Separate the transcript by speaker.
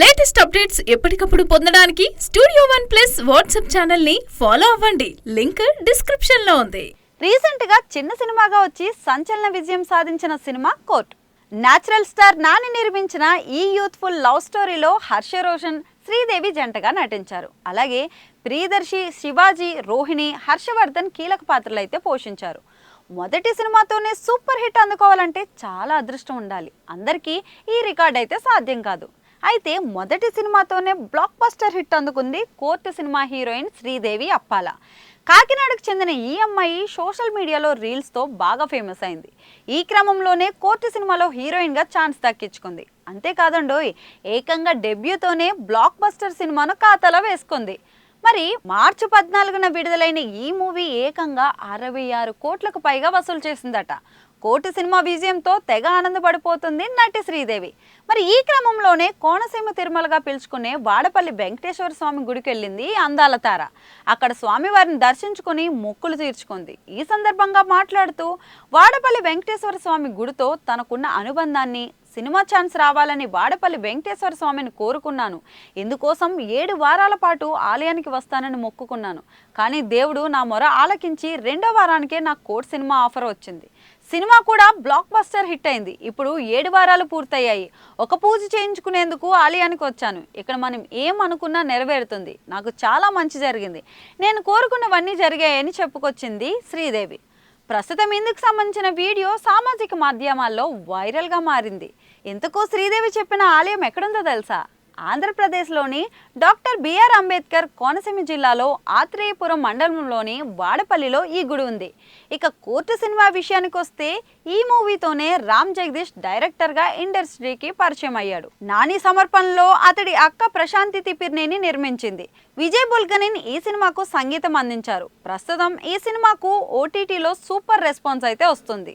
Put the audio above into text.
Speaker 1: Latest updates ఎప్పటికప్పుడు పొందడానికి studio one plus WhatsApp ఛానల్ని ఫాలో అవ్వండి. లింక్ డిస్క్రిప్షన్లో ఉంది.
Speaker 2: రీసెంట్గా చిన్న సినిమాగా వచ్చి సంచలన విజయం సాధించిన సినిమా కోర్ట్. న్యాచురల్ స్టార్ నాని నిర్మించిన ఈ యూత్ఫుల్ లవ్ స్టోరీలో హర్ష రోషన్ శ్రీదేవి జంటగా నటించారు. అలాగే ప్రియదర్శి శివాజీ రోహిణి హర్షవర్ధన్ కీలక పాత్రలు అయితే పోషించారు. మొదటి సినిమాతోనే సూపర్ హిట్ అందుకోవాలంటే చాలా అదృష్టం ఉండాలి. అందరికీ ఈ రికార్డ్ అయితే సాధ్యం కాదు. అయితే మొదటి సినిమాతోనే బ్లాక్ బస్టర్ హిట్ అందుకుంది కోర్టు సినిమా హీరోయిన్ శ్రీదేవి అప్పాల. కాకినాడకు చెందిన ఈ అమ్మాయి సోషల్ మీడియాలో రీల్స్తో బాగా ఫేమస్ అయింది. ఈ క్రమంలోనే కోర్టు సినిమాలో హీరోయిన్గా ఛాన్స్ దక్కించుకుంది. అంతేకాదండోయ్ ఏకంగా డెబ్యూతోనే బ్లాక్ బస్టర్ సినిమాను ఖాతాలో వేసుకుంది. మరి మార్చి పద్నాలుగున విడుదలైన ఈ మూవీ ఏకంగా అరవై ఆరు కోట్లకు పైగా వసూలు చేసిందట. కోటి సినిమా విజయంతో తెగ ఆనందపడిపోతుంది నటి శ్రీదేవి. మరి ఈ క్రమంలోనే కోనసీమ తిరుమలగా పిలుచుకునే వాడపల్లి వెంకటేశ్వర స్వామి గుడికి వెళ్ళింది అందాల తార. అక్కడ స్వామివారిని దర్శించుకుని మొక్కులు తీర్చుకుంది. ఈ సందర్భంగా మాట్లాడుతూ వాడపల్లి వెంకటేశ్వర స్వామి గుడితో తనకున్న అనుబంధాన్ని సినిమా ఛాన్స్ రావాలని వాడపల్లి వెంకటేశ్వర స్వామిని కోరుకున్నాను. ఇందుకోసం ఏడు వారాల పాటు ఆలయానికి వస్తానని మొక్కుకున్నాను. కానీ దేవుడు నా మొర ఆలకించి రెండో వారానికే నాకు కోట్ సినిమా ఆఫర్ వచ్చింది. సినిమా కూడా బ్లాక్ బస్టర్ హిట్ అయింది. ఇప్పుడు ఏడు వారాలు పూర్తయ్యాయి. ఒక పూజ చేయించుకునేందుకు ఆలయానికి వచ్చాను. ఇక్కడ మనం ఏం అనుకున్నా నెరవేరుతుంది. నాకు చాలా మంచి జరిగింది. నేను కోరుకున్నవన్నీ జరిగాయని చెప్పుకొచ్చింది శ్రీదేవి. ప్రస్తుతం ఇందుకు సంబంధించిన వీడియో సామాజిక మాధ్యమాల్లో వైరల్గా మారింది. ఇంతకు శ్రీదేవి చెప్పిన ఆలయం ఎక్కడుందో తెలుసా? ఆంధ్రప్రదేశ్లోని డాక్టర్ బిఆర్ అంబేద్కర్ కోనసీమ జిల్లాలో ఆత్రేయపురం మండలంలోని వాడపల్లిలో ఈ గుడి ఉంది. ఇక కోర్టు సినిమా విషయానికి వస్తే ఈ మూవీతోనే రామ్ జగదీష్ డైరెక్టర్గా ఇండస్ట్రీకి పరిచయం అయ్యాడు. నాని సమర్పణలో అతడి అక్క ప్రశాంతి తిపిర్నేని నిర్మించింది. విజయ్ బుల్గనిన్ ఈ సినిమాకు సంగీతం అందించారు. ప్రస్తుతం ఈ సినిమాకు ఓటీటీలో సూపర్ రెస్పాన్స్ అయితే వస్తుంది.